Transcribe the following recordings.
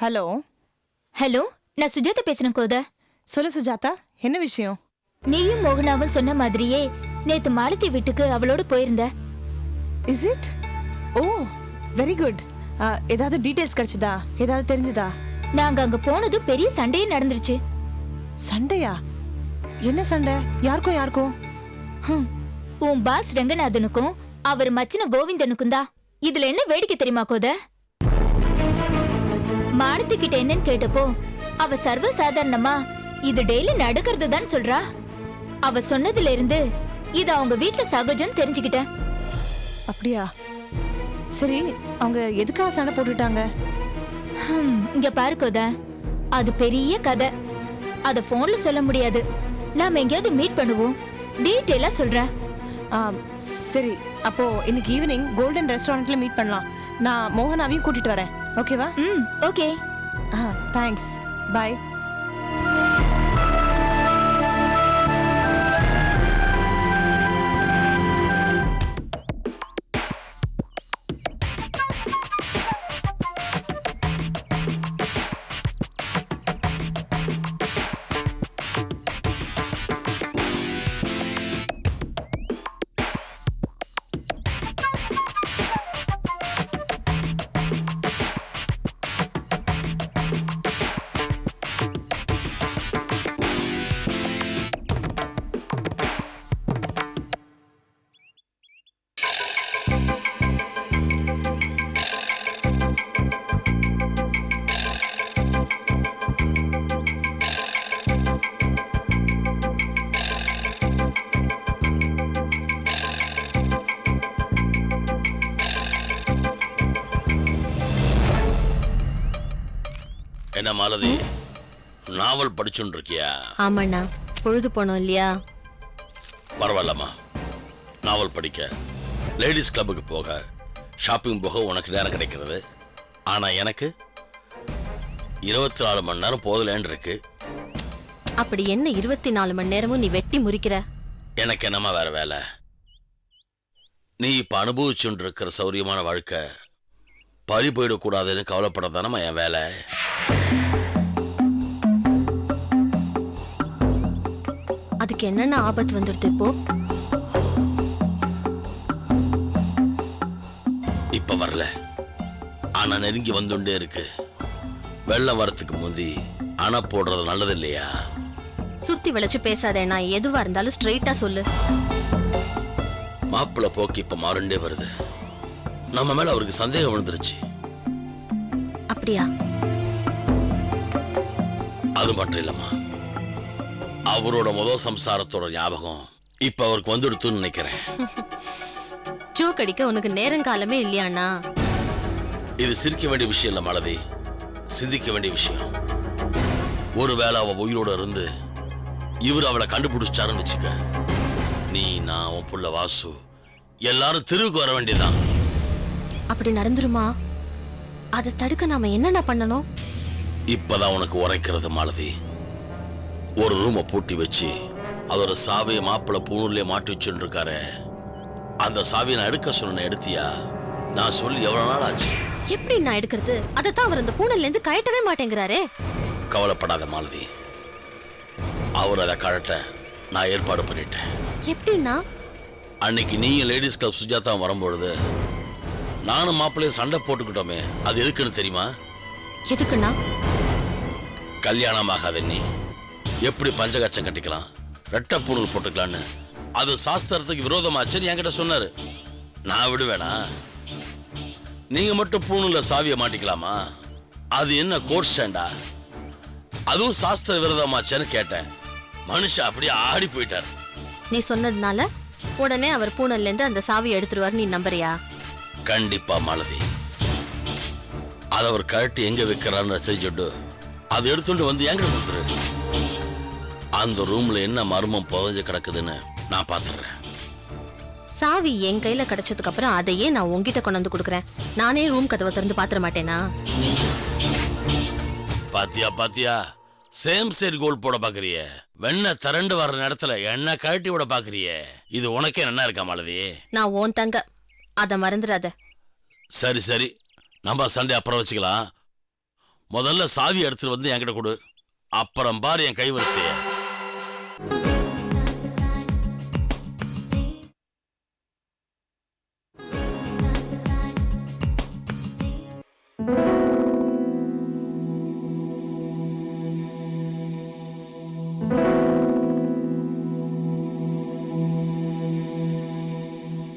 Hello? Hello நான் சுஜாதா பேசுறேன் கோத. சொல்லு சுஜாதா என்ன விஷயம்? நீயும் மோகனாவும் சொன்ன மாதிரியே நேத்து மாலத்தி வீட்டுக்கு அவளோட போயிருந்த. Is it oh very good ஏதாவது டீடைல்ஸ் கிடைச்சதா? ஏதாவது தெரிஞ்சதா? நாங்க அங்க போனதும் பெரிய சண்டையே நடந்துருச்சு. சண்டையா? என்ன சண்டை? யாருக்கும் யாருக்கும். உன் பாஸ் ரங்கநாதனுக்கும் அவர் மச்சின கோவிந்தனுக்கும் தான். இதுல என்ன வேடிக்கை தெரியுமா கோத? மாலத்தி கிட்ட என்னன்னு கேட்டப்போ அவ சர்வ சாதாரணமா இது டெய்லி நடக்கிறது தான் சொல்றா. அவ சொன்னதுல இருந்து இது அவங்க வீட்ல சகஜம் தெரிஞ்சுக்கிட்டேன். அப்படியா? சரி அவங்க எதுக்காக சண்டை போட்டுட்டாங்க? இங்க பாரு கோத அது பெரிய கதை. அத போன்ல சொல்ல முடியாது. நாம எங்கேயாவது மீட் பண்ணுவோம். டீட்டெயிலா சொல்றேன். சரி அப்போ இன்னைக்கு ஈவினிங் கோல்டன் ரெஸ்டாரண்ட்ல மீட் பண்ணலாம். நான் மோகனாவையும் கூட்டிட்டு வரேன். ஓகேவா ம் ஓகே ஆ தேங்க்ஸ் பை என்ன மாலதி? நாவல் படிச்சுன்னு இருக்கியா ஆமாண்ணா பொழுது போனோம் இல்லையா? பரவாயில்லம்மா. நாவல் படிக்க. லேடிஸ் கிளப்புக்கு போக ஷாப்பிங் போக உனக்கு நேரம் கிடைக்கிறது. ஆனா எனக்கு இருபத்தி நாலு மணி நேரம் போதலேன்னு இருக்கு அப்படி என்ன இருபத்தி நாலு மணி நேரமும் நீ வெட்டி முறிக்கிற? எனக்கு என்னம்மா வேற வேலை? நீ இப்ப அனுபவிச்சுட்டு இருக்கிற சௌரியமான வாழ்க்கை பறி போயிடக்கூடாதுன்னு கவலைப்படத்தானம்மா என் வேலை? அதுக்கு என்னென்ன ஆபத்து வந்துடுது இப்போ? இப்ப வரல. ஆனா நெருங்கி வந்துட்டே இருக்கு. வெள்ளம் வரத்துக்கு முந்தி அணை போடுறது நல்லது இல்லையா சுத்தி வளைச்சு பேசாதேண்ணா எதுவா இருந்தாலும் ஸ்ட்ரெயிட்டா சொல்லு. மாப்பிள்ளை போக்கு இப்ப மாறுண்டே வருது. நம்ம மேல அவருக்கு சந்தேகம் விழுந்துருச்சு. அப்படியா? அது மட்டும் இல்லம்மா. அவரோட முதல் சம்சாரத்தோட ஞாபகம் இப்ப அவருக்கு வந்துடுத்துன்னு நினைக்கிறேன். ஜோக் அடிக்க உனக்கு நேரங்காலமே இல்லையாண்ணா இது சிரிக்க வேண்டிய விஷயம் இல்ல மாலதி. சிந்திக்க வேண்டிய விஷயம். ஒருவேளை அவ உயிரோட இருந்து இவர் அவளை கண்டுபிடிச்சாருன்னு வச்சுக்க. நீ நான் உன் புள்ள வாசு எல்லாரும் தெருவுக்கு வர வேண்டியதுதான். அப்படி நடந்துருமா? அதை தடுக்க நாம என்னென்ன பண்ணணும்? இப்பதான் உனக்கு உரைக்கிறது மாலதி. ஒரு ரூமை பூட்டி வச்சு அதோட சாவியை மாப்பிள்ளை பூணூர்லயே மாட்டி இருக்காரு அந்த சாவியை நான் எடுக்க சொன்ன எடுத்தியா? நான் சொல்லி எவ்வளவு நாள் ஆச்சு? எப்படி நான் எடுக்கிறது? அதைத்தான் அவர் அந்த பூனல்ல இருந்து கயட்டவே மாட்டேங்கிறாரே. கவலைப்படாத மாலதி. அவர் அதை கழட்ட நான் ஏற்பாடு பண்ணிட்டேன். எப்படின்னா? அன்னைக்கு நீயும் லேடிஸ் கிளப் சுஜாதா வரும்பொழுது நானும் மாப்பிள்ளையும் சண்டை போட்டுக்கிட்டோமே அது எதுக்குன்னு தெரியுமா? எதுக்குண்ணா கல்யாணம் ஆகாத நீ. எப்படி பஞ்சகச்சம் கட்டிக்கலாம்? ரெட்டை பூணூல் போட்டுக்கலான்னு. அது சாஸ்திரத்துக்கு விரோதமாச்சுன்னு என்கிட்ட சொன்னாரு. நான் விடுவேனா? நீங்க மட்டும் பூணூல்ல சாவியை மாட்டிக்கலாமா? அது என்ன கோர்ட் ஸ்டாண்டா அதுவும் சாஸ்திர விரோதமாச்சேன்னு கேட்டேன். மனுஷன் அப்படியே ஆடி போயிட்டார். நீ சொன்னதுனால உடனே அவர் பூனல்ல இருந்து அந்த சாவியை எடுத்துருவாரு நீ நம்புறியா? கண்டிப்பா மாலதி. அதை அவர் கழட்டி எங்க வைக்கிறான்னு தெரிஞ்சுட்டு அதை எடுத்துட்டு வந்து எங்க கொடுத்துரு. அந்த ரூம்ல என்ன மர்மம் புதஞ்சு கிடக்குதுன்னு நான் பாத்துறேன். சாவி என் கையில கிடைச்சதுக்கு அப்புறம் அதையே நான் உன்கிட்ட கொண்டு வந்து கொடுக்குறேன். நானே ரூம் கதவை திறந்து பாத்திர மாட்டேனா? பாத்தியா பாத்தியா? சேம் சேர் கோல் போட பாக்குறியே. வெண்ண திரண்டு வர்ற நேரத்துல என்ன கழட்டி விட பாக்குறியே. இது உனக்கே என்ன இருக்கா மாலதி? நான் ஓன் தங்க. அத மறந்துடாத. சரி சரி. நம்ம சண்டே அப்புறம் வச்சுக்கலாம். முதல்ல சாவி எடுத்துட்டு வந்து என்கிட்ட கொடு. அப்புறம் பாரு என் கைவரிசைய.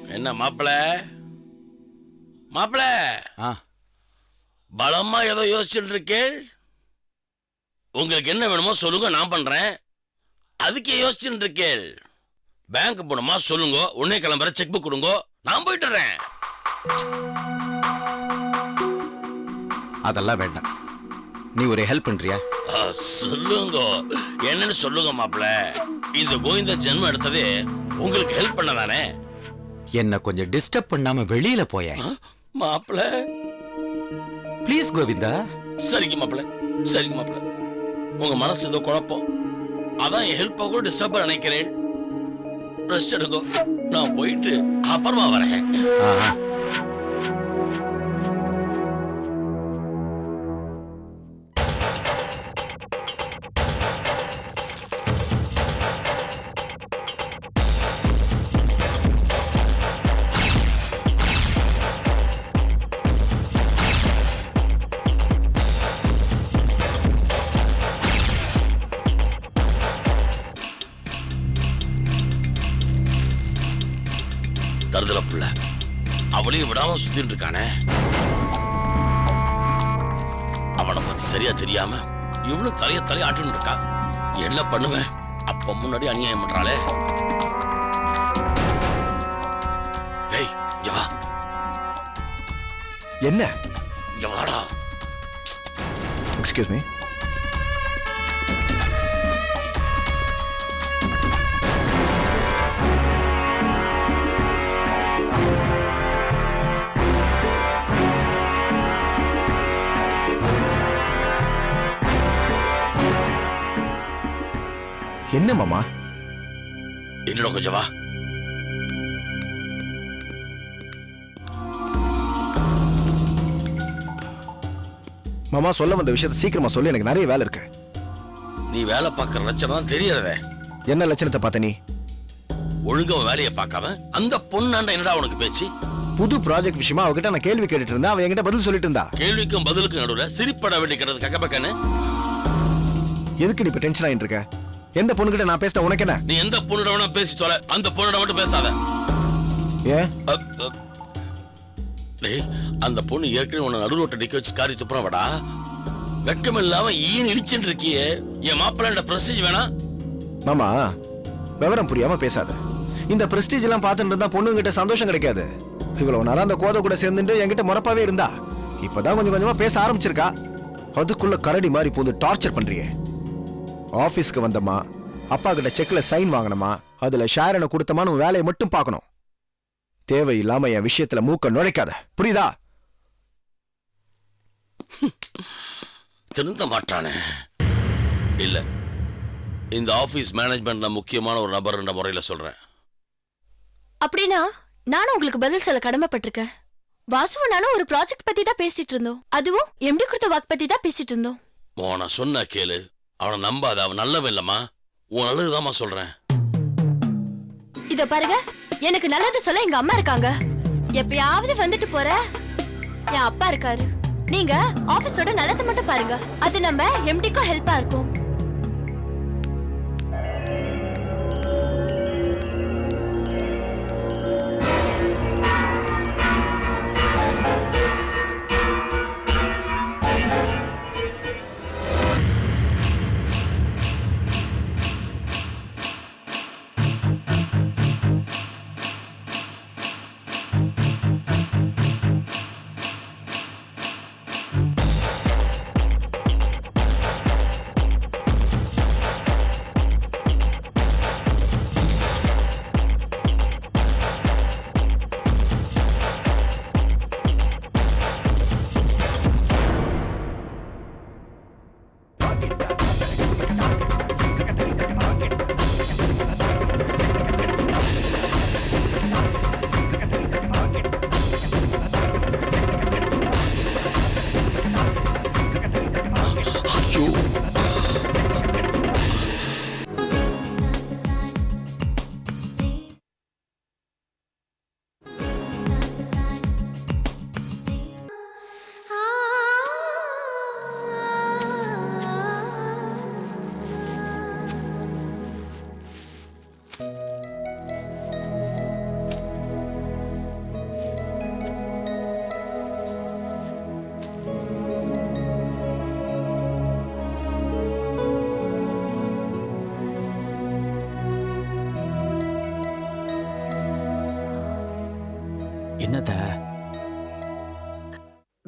என்ன மாப்பிள? மாப்பிள? ஆ. பலமா ஏதோ யோசிச்சுட்டு இருக்கேள் உங்களுக்கு என்ன வேணுமோ சொல்லுங்க நான் பண்றேன். அதுக்கே யோசிச்சுட்டு இருக்கேள் பேங்க் போகணுமா சொல்லுங்க. உடனே கிளம்புற செக் புக் கொடுங்க. நான் போயிட்டுறேன். அதெல்லாம் வேண்டாம். நீ ஒரு ஹெல்ப் பண்றியா? சொல்லுங்க. என்னன்னு சொல்லுங்க மாப்பிள இந்த கோவிந்த ஜென்மம் எடுத்ததே உங்களுக்கு ஹெல்ப் பண்ண தானே என்ன கொஞ்சம் டிஸ்டர்ப் பண்ணாம வெளியில போய மாப்பிள ப்ளீஸ் கோவிந்தா சரிங்க மாப்பிள சரிங்க மாப்பிள உங்க மனசு ஏதோ குழப்பம். அதான் ஹெல்ப்பை கூட டிஸ்டர்ப் நினைக்கிறேன். ரெஸ்ட் எடுங்க நான் போயிட்டு அப்புறமா வரேன். அவளையும் விடாம சுத்திட்டு இருக்கானே. அவனை பத்தி சரியா தெரியாம இவனும் தலைய தலைய ஆட்டின்னு இருக்கா? என்ன பண்ணுவேன்? அப்ப முன்னாடி அநியாயம் பண்றாளே. ஏய் என்ன? எக்ஸ்கியூஸ் மீ என்ன மாமா? என்னோட கொஞ்சம் வா மாமா சொல்ல வந்த விஷயத்தை சீக்கிரமா சொல்லு எனக்கு நிறைய வேலை இருக்கு. நீ வேலை பார்க்கற லட்சணம் தான் தெரியறதே என்ன லட்சணத்தை பார்த்த நீ? ஒழுங்கா உன் வேலையை பார்க்காம அந்த பொண்ணாண்ட என்னடா உனக்கு பேச்சு? புது ப்ராஜெக்ட் விஷயமா அவகிட்ட நான் கேள்வி கேட்டுட்டு இருந்தேன் அவ என்கிட்ட பதில் சொல்லிட்டு இருந்தா. கேள்விக்கும் பதிலுக்கும் நடுவுல சிரிப்பட வேண்டி கிடது கக்க பக்கன்னு எதுக்கு நீ இப்ப டென்ஷன் ஆயிட்டு இருக்க? எந்த பொண்ணுகிட்ட நான் பேசின உனக்கு என்ன? நீ எந்த பொண்ணுட வேணா பேசி தொலை. அந்த பொண்ணுட மட்டும் பேசாத. ஏன் அப், அப். டேய் அந்த பொண்ணு ஏற்கனவே உன்னை நடு ரோட்டை நிக்க வச்சு காரி துப்புறவடா வெக்கம் இல்லாம ஈன் இழிச்சுட்டு இருக்கியே. என் மாப்பிள்ளை பிரஸ்டீஜ் வேணா. மாமா விவரம் புரியாம பேசாத. இந்த பிரஸ்டீஜ் எல்லாம் பார்த்துட்டு இருந்தா பொண்ணுங்கிட்ட சந்தோஷம் கிடைக்காது. இவ்வளவு நாளா அந்த கோதை கூட சேர்ந்துட்டு என்கிட்ட முறப்பாவே இருந்தா. இப்பதான் கொஞ்சம் கொஞ்சமா பேச ஆரம்பிச்சிருக்கா. அதுக்குள்ள கரடி மாதிரி பூந்து டார்ச்சர் பண்றியே. ஆபீஸ்க்கு வந்தமா அப்பா கிட்ட செக்ல சைன் வாங்கணுமா அதுல ஷேரனை உன் வேலையை மட்டும் பார்க்கணும். தேவையில்லாம என் விஷயத்துல மூக்க நுழைக்காத. புரியுதா? திருந்த மாட்டானே இல்ல. இந்த ஆபீஸ் மேனேஜ்மெண்ட்ல முக்கியமான ஒரு நபர்ன்ற முறையில சொல்றேன். அப்படின்னா நானும் உங்களுக்கு பதில் சொல்ல கடமைப்பட்டிருக்கேன். வாசுவும் நானும் ஒரு ப்ராஜெக்ட் பத்தி தான் பேசிட்டு இருந்தோம். அதுவும் எம்டி கொடுத்த வாக் பத்தி தான் பேசிட்டு இருந்தோம். உன சொன்ன கேளு. அவனை நம்பாத அவன் நல்லவன் இல்லம்மா. உன் நல்லதுதாம்மா சொல்றேன். இத பாருங்க எனக்கு நல்லது சொல்ல எங்க அம்மா இருக்காங்க. எப்பயாவது வந்துட்டு போற என் அப்பா இருக்காரு. நீங்க ஆபீஸோட நல்லதை மட்டும் பாருங்க. அது நம்ம எம்டிக்கும் ஹெல்ப்பா இருக்கும்.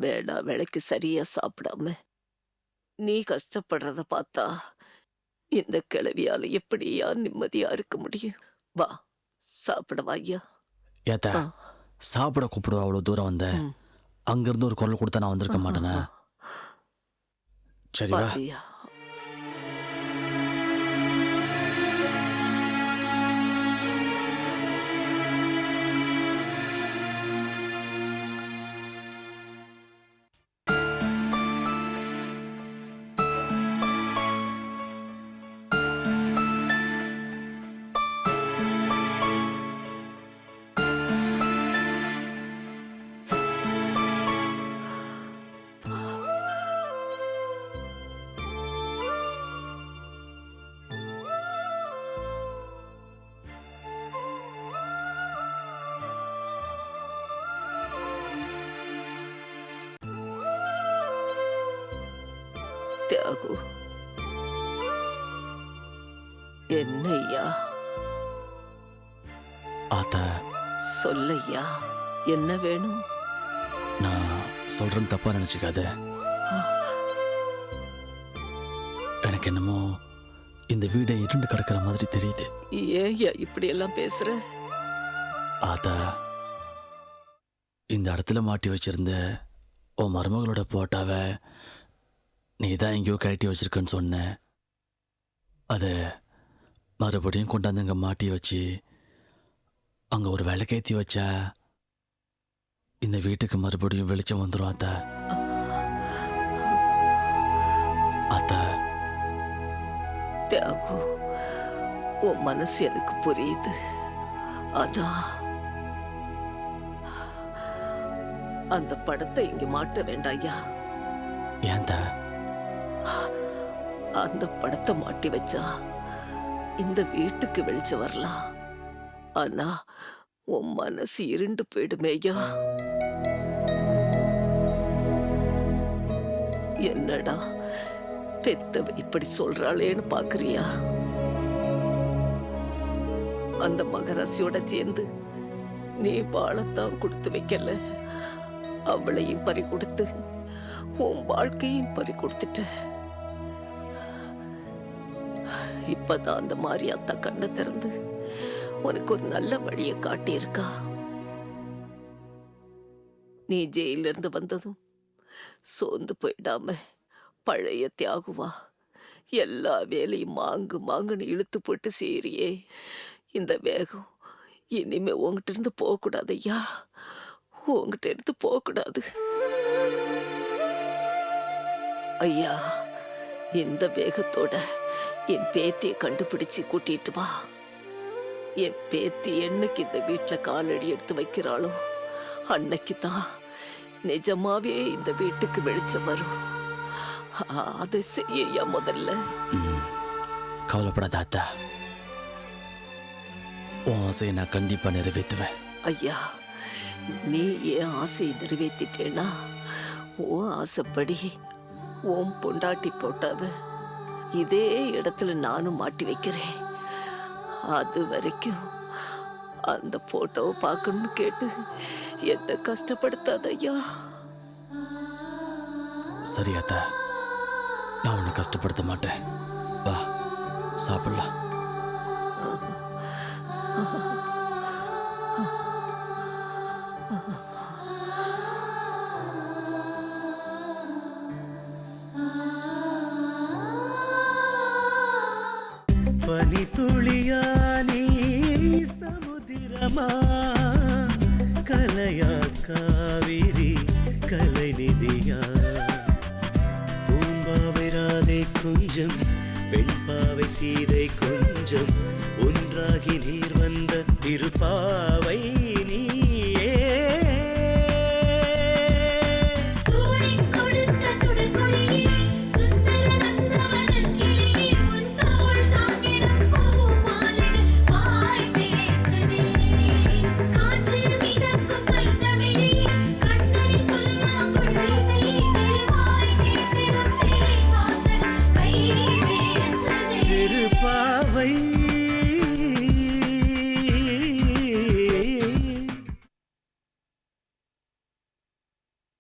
வேளா வேலைக்கு சரியா சாப்பிடாம. நீ கஷ்டப்படுறத பார்த்தா இந்த கிழவியால எப்படியா நிம்மதியா இருக்க முடியும்? வா சாப்பிடவா ஐயா ஏத்த. சாப்பிட கூப்பிடுவா அவ்வளவு தூரம் வந்த. அங்கிருந்து ஒரு குரல் கொடுத்தா நான் வந்திருக்க மாட்டேனே. சரி தியாகு என்னய்யா ஆத்த சொல்லையா? என்ன வேணும்? நான் சொல்றேன் தப்பா நினைச்சுக்காத. எனக்கு என்னமோ இந்த வீடை இருண்டு கிடக்கிற மாதிரி தெரியுது. ஏன்யா இப்படி எல்லாம் பேசுற? ஆத்தா இந்த இடத்துல மாட்டி வச்சிருந்த உன் மருமகளோட போட்டாவை நீ தான் எங்கேயோ கழட்டி வச்சிருக்கன்னு சொன்ன. அதை மறுபடியும் கொண்டாந்து அங்கே மாட்டி வச்சு அங்கே ஒரு விளக்கேத்தி வச்சா இந்த வீட்டுக்கு மறுபடியும் வெளிச்சம் வந்துடும் ஆத்தா. ஆத்தா. தியாகு உன் மனசு எனக்கு புரியுது. ஆனா அந்த படத்தை இங்க மாட்ட வேண்டாயா ஏன்தா அந்த படத்தை மாட்டி வச்சா இந்த வீட்டுக்கு வெளிச்சம் வரலாம் ஆனா உன் மனசு இருண்டு போயிடுமேயா என்னடா பெத்தவ இப்படி சொல்றாளேன்னு பாக்குறியா? அந்த மகராசியோட சேர்ந்து நீ பாலத்தான் கொடுத்து வைக்கல. அவளையும் பறி கொடுத்து உன் வாழ்க்கையும் பறி கொடுத்துட்ட இப்பதான் அந்த மாரியாத்தா கண்ணை திறந்து உனக்கு ஒரு நல்ல வழியை காட்டியிருக்கா. நீ ஜெயிலிருந்து வந்ததும் சோர்ந்து போயிடாம பழைய தியாகுவா. எல்லா வேலையும் மாங்கு மாங்குன்னு இழுத்து போட்டு சீரியே. இந்த வேகம் இனிமே உங்ககிட்ட இருந்து போகக்கூடாது ஐயா உங்ககிட்ட இருந்து போகக்கூடாது. ஐயா இந்த வேகத்தோட என் பேத்தியை கண்டுபிடிச்சு கூட்டிட்டு வா. என் பேத்தி என்னைக்கு இந்த வீட்டுல காலடி எடுத்து வைக்கிறாளோ அன்னைக்கு தான் நிஜமாவே இந்த வீட்டுக்கு வெளிச்சம் வரும். அதை செய்ய முதல்ல. கவலைப்படாத உன் ஆசையை நான் கண்டிப்பா நிறைவேற்றுவேன். ஐயா நீ என் ஆசையை நிறைவேற்றிட்டேனா உன் ஆசைப்படி உன் பொண்டாட்டி போட்டாவ இதே இடத்துல நானும் மாட்டி வைக்கிறேன். அது வரைக்கும் அந்த போட்டோவை பார்க்கணும்னு கேட்டு என்ன கஷ்டப்படுத்தாத ஐயா சரி அத்தா. நான் உன்னை கஷ்டப்படுத்த மாட்டேன். வா சாப்பிடலாம். பனித்துளியா நீ சமுதிரமா? கலையா காவிரி கலைநிதியா பூம்பாவை ராதை கொஞ்சம் பெண்பாவை சீதை கொஞ்சம் ஒன்றாகி நீர் வந்த திருப்பாவை